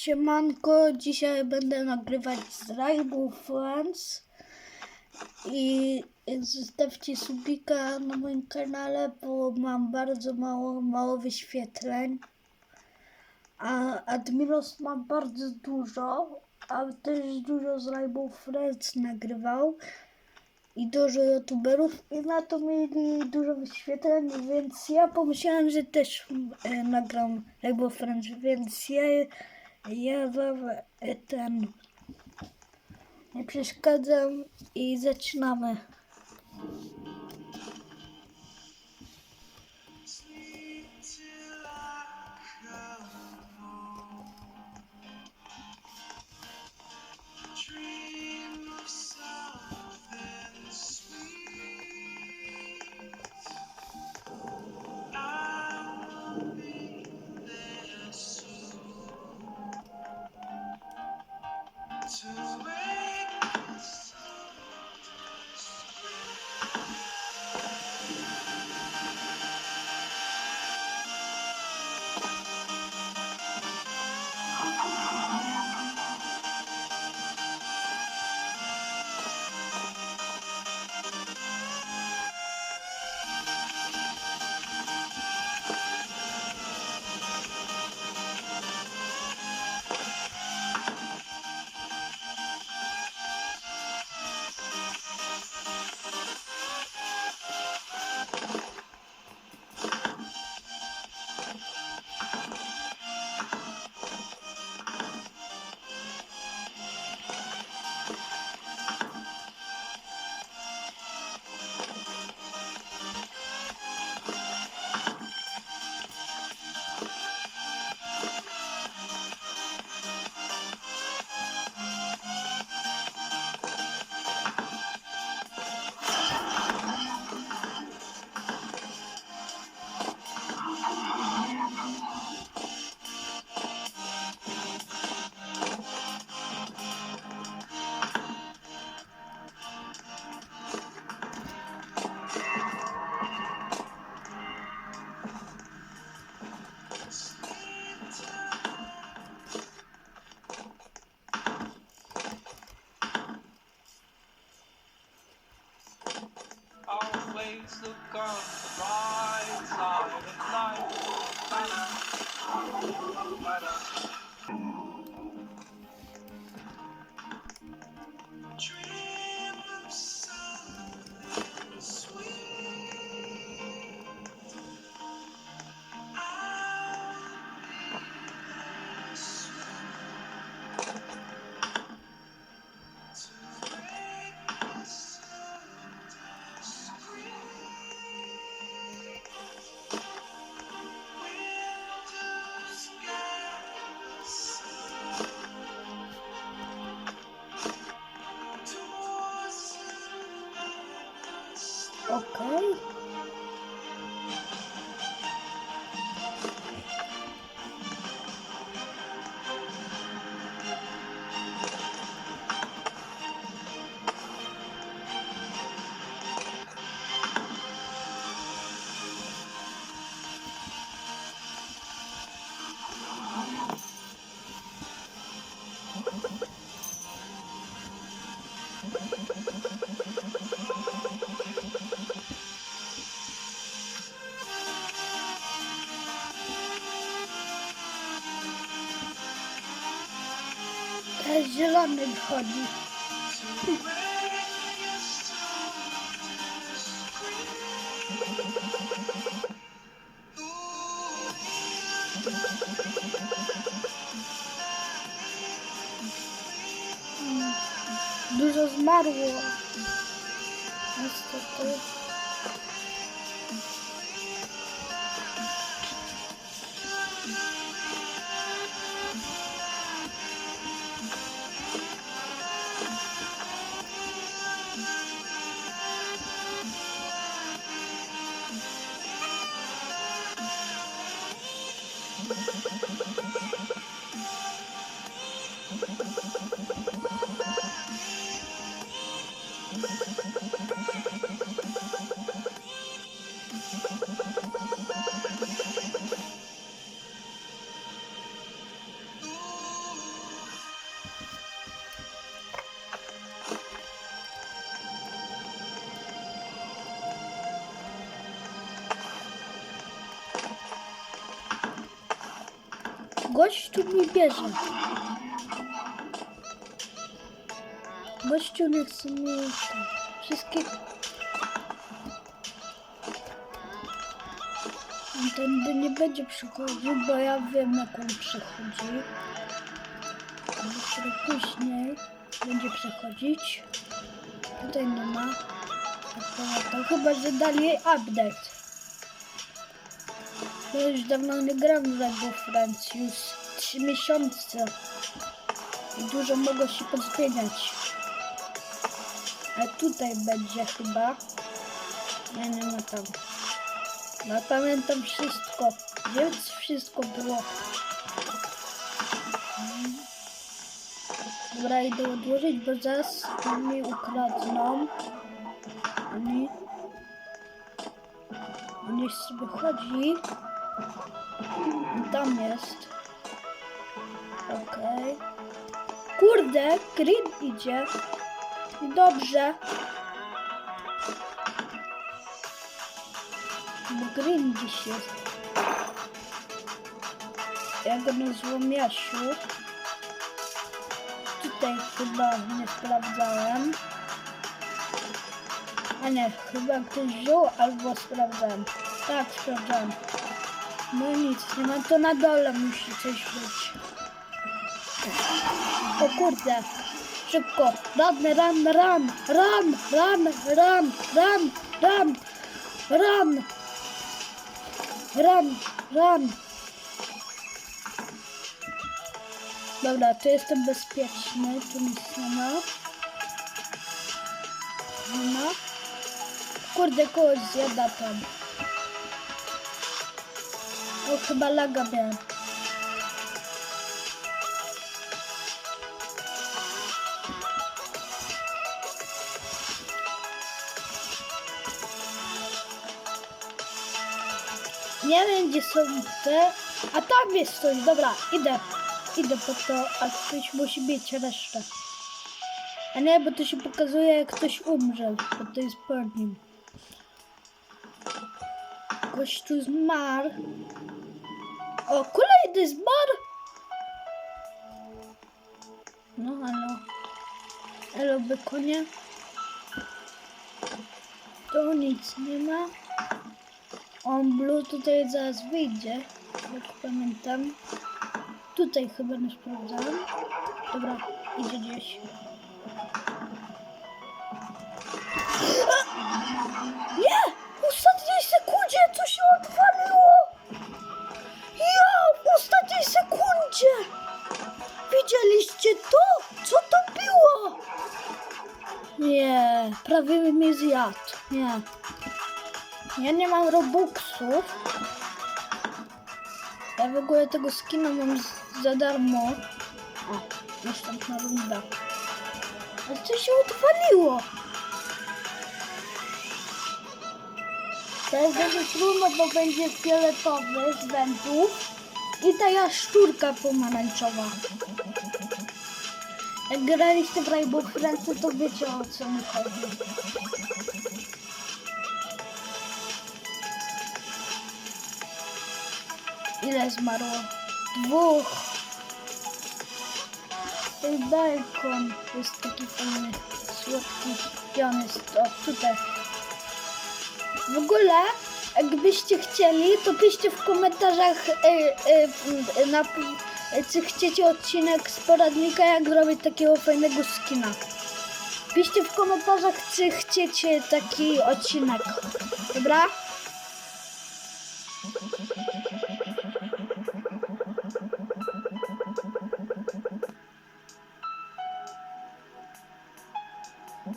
Siemanko, dzisiaj będę nagrywać z Rainbow Friends i zostawcie subika na moim kanale, bo mam bardzo mało, mało wyświetleń. A Admiros ma bardzo dużo, a też dużo z Rainbow Friends nagrywał i dużo youtuberów i na to mieli dużo wyświetleń, więc ja pomyślałem, że też e, nagram Rainbow Friends, więc ja, ja wam ten nie przeszkadzam i zaczynamy. Teraz zielony wchodzi. Dużo zmarło. Gościu mi bierze. Gościu nie chce mi tam wszystkie... On Tędy nie będzie przychodził, bo ja wiem jak on przychodzi. Dopiero później będzie przechodzić. Tutaj nie ma. To, to chyba, że dali update. Ja już dawno nie gram w Lego Friends, już 3 miesiące. I dużo mogło się pozmieniać. A tutaj będzie chyba. Nie, nie ma tam. No pamiętam wszystko. Więc wszystko było. Dobra, idę odłożyć, bo zaraz mi ukradną. Oni... On już sobie chodzi. Tam jest. Okej. Kurde, Green idzie. Dobrze. Bo Green dziś jest. Ja go nazwą Jasiu. Tutaj chyba nie sprawdzałem. A nie, chyba ktoś wziął albo sprawdzałem. Tak, sprawdzałem. No nic, nie ma to na dole musi coś być. O kurde, szybko, run, run, run, run, run, run, run, run, run, run, run. Dobra, tu jestem bezpieczny, tu nic nie ma. Ma. Kurde, kogoś zjada tam. O, chyba laga miałem. Nie wiem, gdzie są te... A tam jest coś, dobra, idę. Idę po to, a ktoś musi mieć resztę. A nie, bo to się pokazuje, jak ktoś umrze, bo to jest po nim. Tu zmarł. O, kolejny zmarł! No, halo. Elo, bykonie. Tu nic nie ma. On blue tutaj zaraz wyjdzie, jak pamiętam. Tutaj chyba nie sprawdzałem. Dobra, idzie gdzieś. Nie! W ostatniej sekundzie coś się odwaliło! Sekundzie! Widzieliście to? Co to było? Nie, prawie mnie zjadł. Nie. Ja nie mam robuxów. Ja w ogóle tego skina mam za darmo. O, następna runda. Ale co się odwaliło? Teraz będzie trudno, bo będzie fioletowy z wędrów i ta jaszczurka pomarańczowa. Jak graliście w Rainbow Friends, to wiecie o co mi chodzi. Ile zmarło? Dwóch. Ten balkon jest taki fajny, słodki. Gdzie on jest? O, tutaj. W ogóle, jakbyście chcieli, to piszcie w komentarzach, y, y, na, czy chcecie odcinek z poradnika, jak zrobić takiego fajnego skina. Piszcie w komentarzach, czy chcecie taki odcinek. Dobra?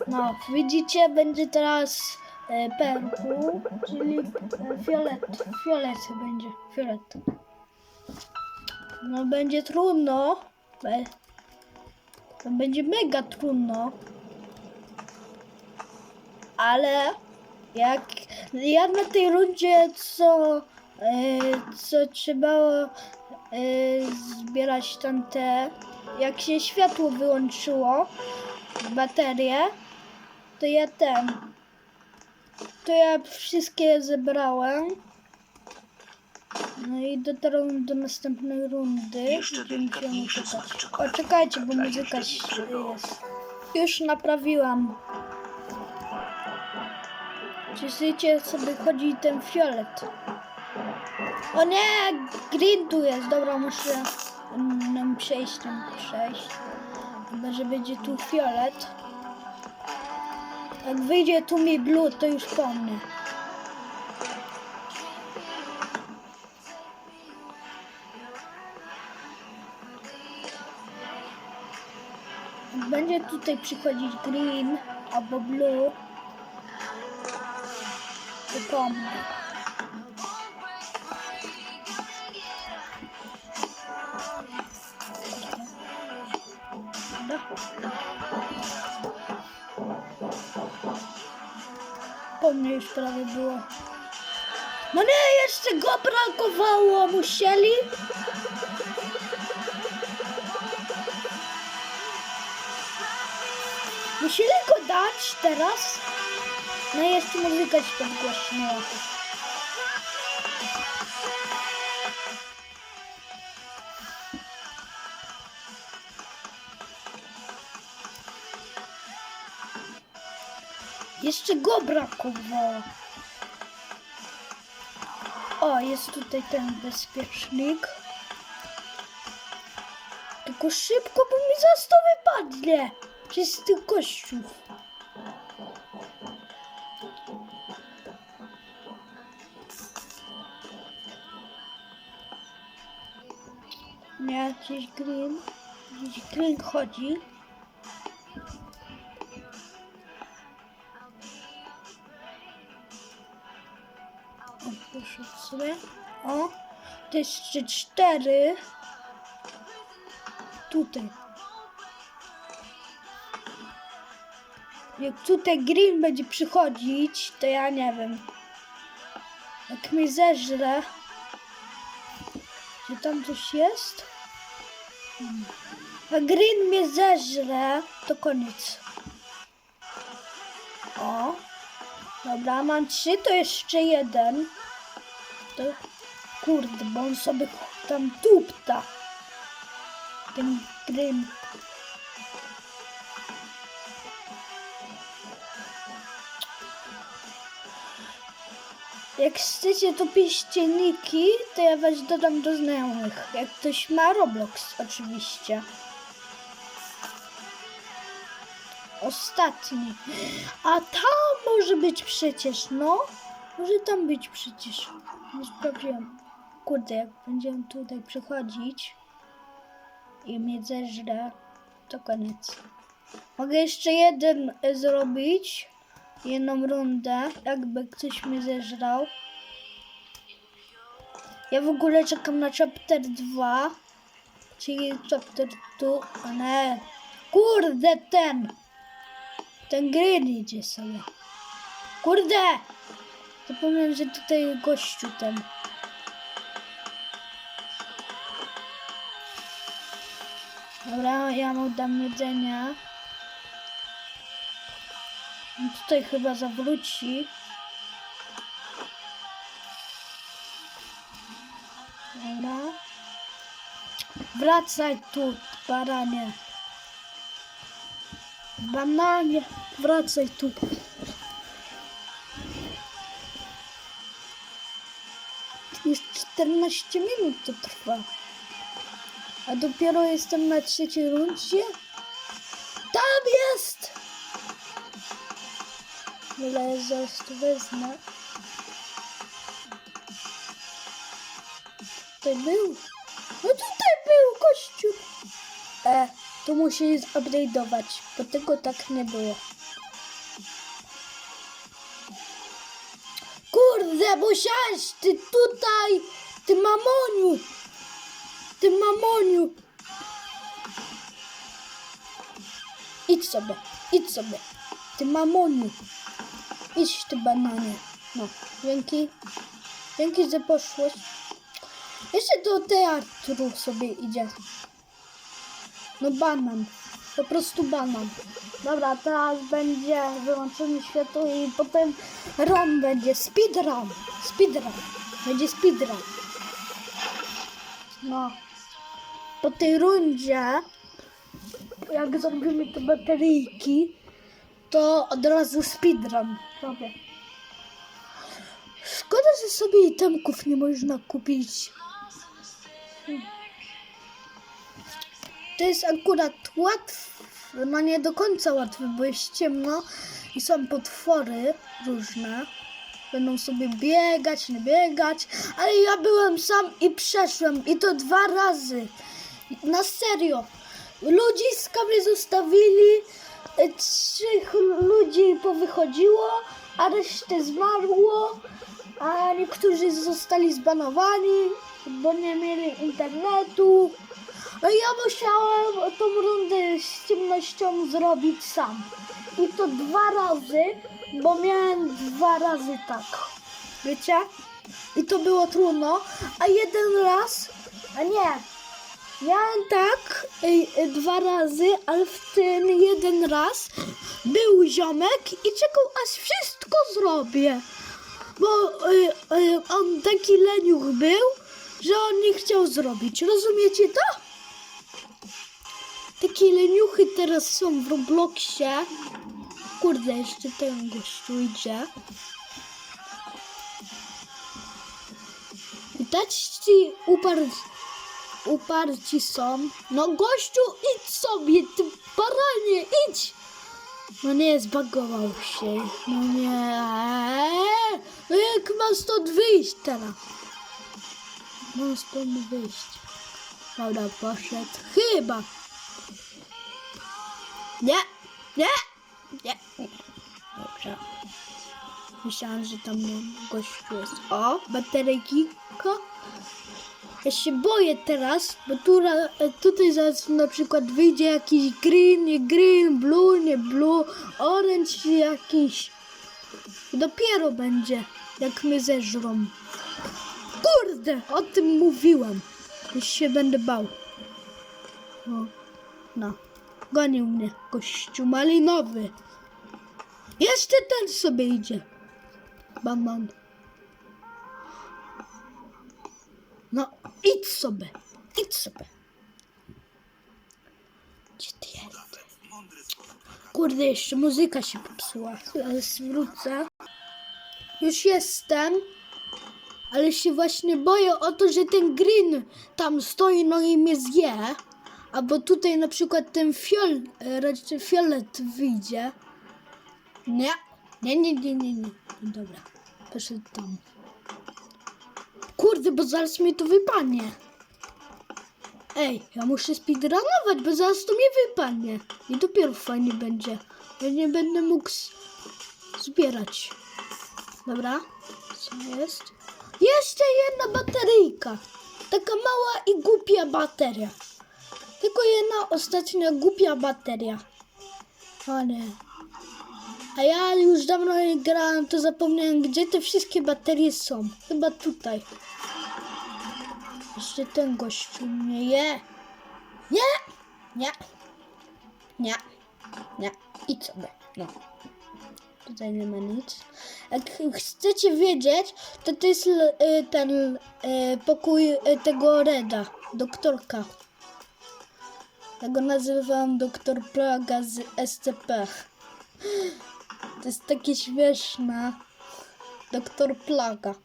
No, widzicie, będzie teraz e, pęku, czyli e, fiolet, fiolet będzie, fiolet. No, będzie trudno, to będzie mega trudno, ale jak ja na tej rundzie, co, e, co trzeba zbierać tamte, jak się światło wyłączyło, baterie, to ja ten. To ja wszystkie zebrałem. No i dotarłem do następnej rundy. Jeszcze delikatniejszy smak czekolady. O, czekajcie, bo muzyka jest. Już naprawiłam. Cieszycie sobie chodzi ten fiolet. O nie! Green tu jest. Dobra, muszę mm, przejść tam przejść. Chyba, że będzie tu fiolet. Jak wyjdzie tu mi blue, to już po mnie. Jak będzie tutaj przychodzić green albo blue, to po mnie. Dobra. Po mnie już prawie było. No nie, jeszcze go brakowało, musieli. Musieli go dać teraz. No i jeszcze muzyka się podgłośniła. Jeszcze go brakowało. O, jest tutaj ten bezpiecznik. Tylko szybko, bo mi za sto wypadnie. Przez tych kościów. Nie, gdzieś green. Gdzieś green chodzi. Sobie. O, to jeszcze cztery. Tutaj. Jak tutaj grill będzie przychodzić, to ja nie wiem. Jak mnie zeżre. Czy tam coś jest? Hmm. Jak grill mnie zeżre, to koniec. O. Dobra, mam trzy, to jeszcze jeden. To kurde, bo on sobie tam tupta. Ten grym. Jak chcecie, to piszcie niki, to ja was dodam do znajomych. Jak ktoś ma Roblox, oczywiście. Ostatni. A tam może być przecież, no. Może tam być przecież. Nie sprawdziłem. Kurde, jak będziemy tutaj przychodzić i mnie zeżre, to koniec. Mogę jeszcze jeden e, zrobić. Jedną rundę, jakby ktoś mnie zeżrał. Ja w ogóle czekam na chapter 2. Czyli chapter 2. A nie. Kurde, ten. Ten green idzie sobie. Kurde! Zapomniałem, że tutaj gościu ten. Dobra, ja mu dam jedzenia. On tutaj chyba zawróci. Dobra. Wracaj tu, baranie. Bananie, wracaj tu. 14 minut to trwa. A dopiero jestem na trzeciej rundzie. Tam jest! Ale zaraz to wezmę. Tutaj był. No tutaj był kościół. E, to musi zupgrade'ować, bo tego tak nie było. Kurde, musiałeś ty tutaj, ty mamoniu, ty mamoniu. Idź sobie, idź sobie, ty mamoniu. Idź ty bananie. No, dzięki. Dzięki, że poszłeś. Jeszcze do teatru sobie idzie. No banan. Po prostu banan. Dobra, teraz będzie wyłączone światło i potem run będzie. Speedrun. Speedrun. Będzie speedrun. No. Po tej rundzie, jak zrobimy te bateryjki, to od razu speedrun robię. Szkoda, że sobie itemków nie można kupić. To jest akurat łatwe, no nie do końca łatwe, bo jest ciemno i są potwory różne. Będą sobie biegać, nie biegać, ale ja byłem sam i przeszłem i to dwa razy. Na serio. Ludziska mnie zostawili, e, trzech ludzi powychodziło, a resztę zmarło, a niektórzy zostali zbanowani, bo nie mieli internetu. No ja musiałem tą rundę z ciemnością zrobić sam. I to dwa razy, bo miałem dwa razy tak. Wiecie? I to było trudno. A jeden raz, a nie, miałem tak y, y, dwa razy, ale w ten jeden raz był ziomek i czekał aż wszystko zrobię. Bo y, y, on taki leniuch był, że on nie chciał zrobić. Rozumiecie to? Takie leniuchy teraz są w Robloxie. Kurde, jeszcze ten gościu idzie. Widać ci uparci, uparci są. No gościu, idź sobie, ty baranie, idź! No nie, zbagował się. No nie. No jak mam stąd wyjść teraz? Mam stąd wyjść. Dobra, poszedł. Chyba. Nie, nie, nie. Dobrze. Myślałam, że tam gościu jest. O, bateryjki. Ja się boję teraz, bo tu, tutaj zaraz na przykład wyjdzie jakiś green, nie green, blue, nie blue, orange jakiś. Dopiero będzie, jak mnie zeżrą. Kurde, o tym mówiłem. Już się będę bał. No, no. Gonił mnie gościu malinowy. Jeszcze ten sobie idzie. Banan. No, idź sobie. Idź sobie. Gdzie ty? Kurde, jeszcze muzyka się popsuła. Zaraz wrócę. Już jestem. Ale się właśnie boję o to, że ten green tam stoi, no i mnie zje. Albo tutaj na przykład ten fiol, e, raczej fiolet wyjdzie. Nie, nie, nie, nie, nie, nie. Dobra, poszedł tam. Kurde, bo zaraz mi to wypadnie. Ej, ja muszę speedrunować, bo zaraz to mi wypadnie. I dopiero fajnie będzie. Ja nie będę mógł zbierać. Dobra, co jest? Jeszcze jedna bateryjka. Taka mała i głupia bateria. Tylko jedna ostatnia głupia bateria. Nie. A ja już dawno nie grałem, to zapomniałem, gdzie te wszystkie baterie są. Chyba tutaj. Jeszcze ten gościu mnie je. Nie! Nie! Nie! Nie! Idź sobie. No. Tutaj nie ma nic. Jak chcecie wiedzieć, to to jest y, ten y, pokój y, tego Reda, doktorka. Ja go nazywam doktor Plaga z SCP. To jest takie śmieszne. Doktor Plaga.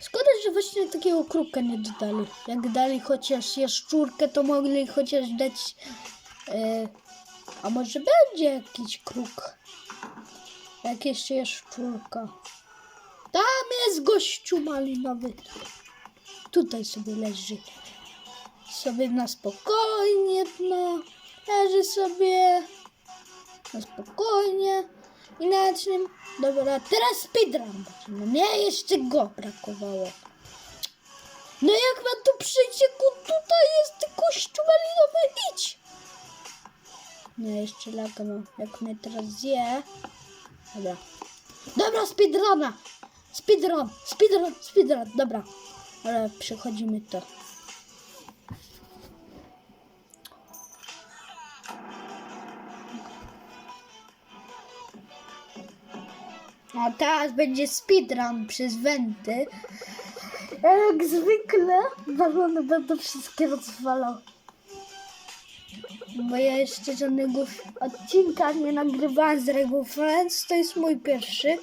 Szkoda, że właśnie takiego kruka nie dodali. Jak dali chociaż jaszczurkę, to mogli chociaż dać... e, a może będzie jakiś kruk? Jak jeszcze jaszczurka. Tam jest gościu malinowy. Tutaj sobie leży. Sobie na spokojnie, no. Leży sobie. Na spokojnie. I na czym? Dobra, teraz speedrun. No nie, jeszcze go brakowało. No jak mam tu on tutaj jest, kościół malinowy, idź! Nie, jeszcze laga mam, jak mnie teraz zje. Dobra. Dobra, speedruna! Speedrun, speedrun, speedrun, dobra. Ale przechodzimy to. Teraz będzie speedrun przez wenty. Jak zwykle balony będą wszystkie rozwalał. Bo ja jeszcze żadnego odcinka nie nagrywałam z Rainbow Friends, to jest mój pierwszy.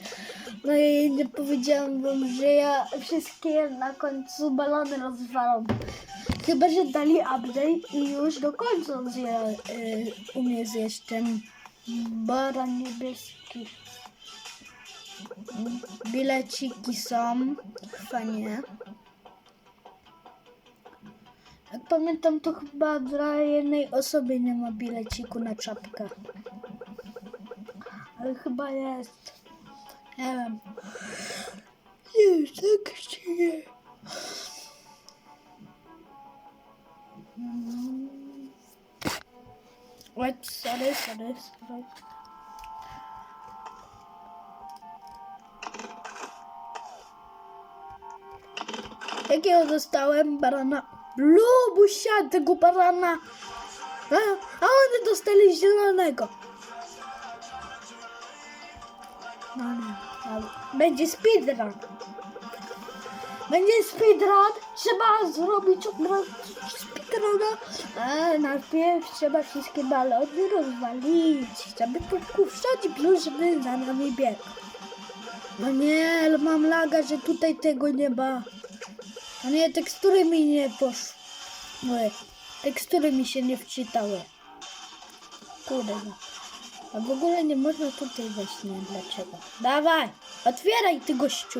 No i nie powiedziałam wam, że ja wszystkie na końcu balony rozwalam. Chyba, że dali update i już do końca zje, y, umie zjeść ten baran niebieski. Bileciki są. Fajnie. Jak pamiętam, to chyba dla jednej osoby nie ma bileciku na czapkę. Ale chyba jest. Nie wiem. Nie, tak czy nie. Mm. Wait, sorry, sorry, sorry. Jakiego dostałem barana? Lubusia tego barana. A, a oni dostali zielonego. No nie, ale będzie speedrun. Będzie speedrun. Trzeba zrobić speedruna. A najpierw trzeba wszystkie balony rozwalić. Żeby podpuszczać plus, żeby za nami biegł. No nie, ale mam laga, że tutaj tego nie ma. A nie, tekstury mi nie poszły. Tekstury mi się nie wczytały. Kurde no. A w ogóle nie można tutaj wejść, nie wiem dlaczego. Dawaj, otwieraj ty gościu.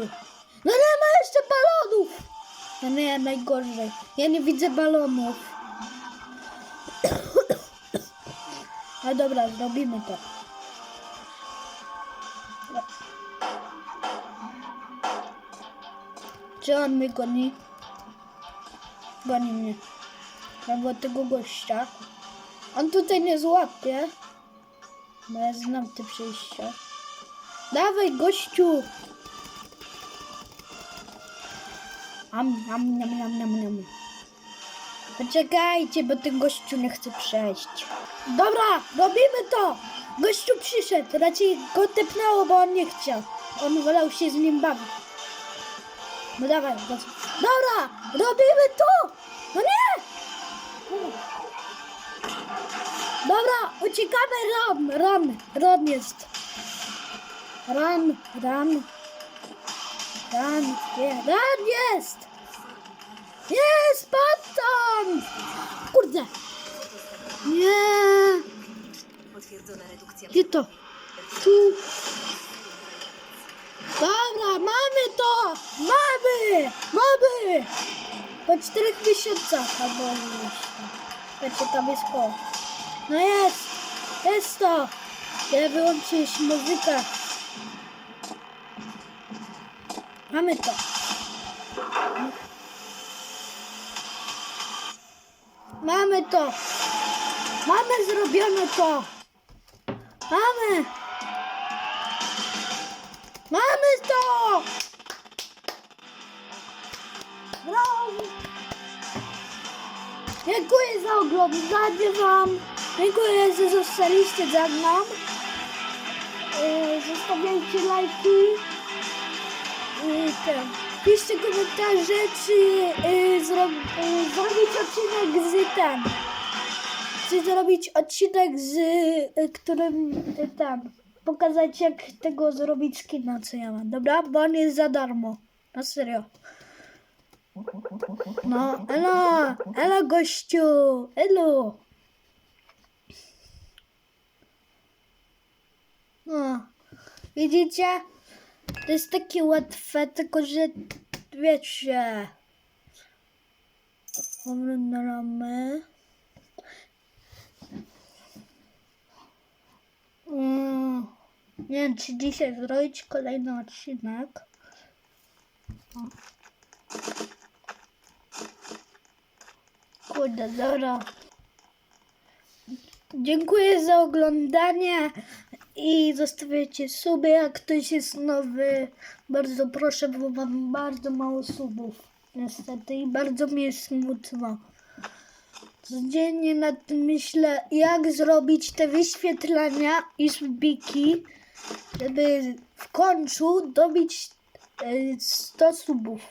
No nie ma jeszcze balonów. No nie, najgorzej. Ja nie widzę balonów. No dobra, zrobimy to. Czy on mnie goni? Goni mnie. Albo tego gościa. On tutaj nie złapie. Bo ja znam te przejścia. Dawaj, gościu! Am, am, nam, nam, nam, nam. Poczekajcie, bo ten gościu nie chce przejść. Dobra, robimy to! Gościu przyszedł, raczej go tepnęło, bo on nie chciał. On wolał się z nim bawić. No dawaj. Dobra, robimy to! No nie! Dobra, uciekamy, ran, ran, ran jest. Ran, ran. Ran, nie, ran jest! Jest, pan Kurde! Nie! Potwierdzona redukcja. Gdzie to? Tu. Dobra, mamy to! Mamy! Mamy! Po czterech miesiącach albo jeszcze. Znaczy tam jest po. No jest! Jest to! Ja wyłączyć muzykę. Mamy to. Mamy to! Mamy zrobione to! Mamy! Mamy to! Dziękuję za oglądanie Wam. Dziękuję, że zostaliście ze mną. Yy, Zostawiajcie lajki. I ten. Piszcie komentarze, czy yy, zro, yy, zrobić odcinek z ten. Czy zrobić odcinek z y, którym y, tam pokazać jak tego zrobić skina co ja mam, dobra? Bo on jest za darmo. Na serio. No, elo, elo gościu, elo. No, widzicie? To jest takie łatwe, tylko że wiecie. Oglądamy. Mm, nie wiem, czy dzisiaj zrobić kolejny odcinek. O. Kurde, dobra. Dziękuję za oglądanie i zostawiajcie suby, jak ktoś jest nowy. Bardzo proszę, bo mam bardzo mało subów. Niestety i bardzo mi jest smutno. Codziennie nad tym myślę, jak zrobić te wyświetlenia i subiki, żeby w końcu dobić e, 100 subów.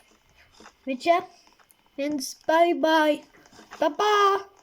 Wiecie? Więc bye bye. 爸爸。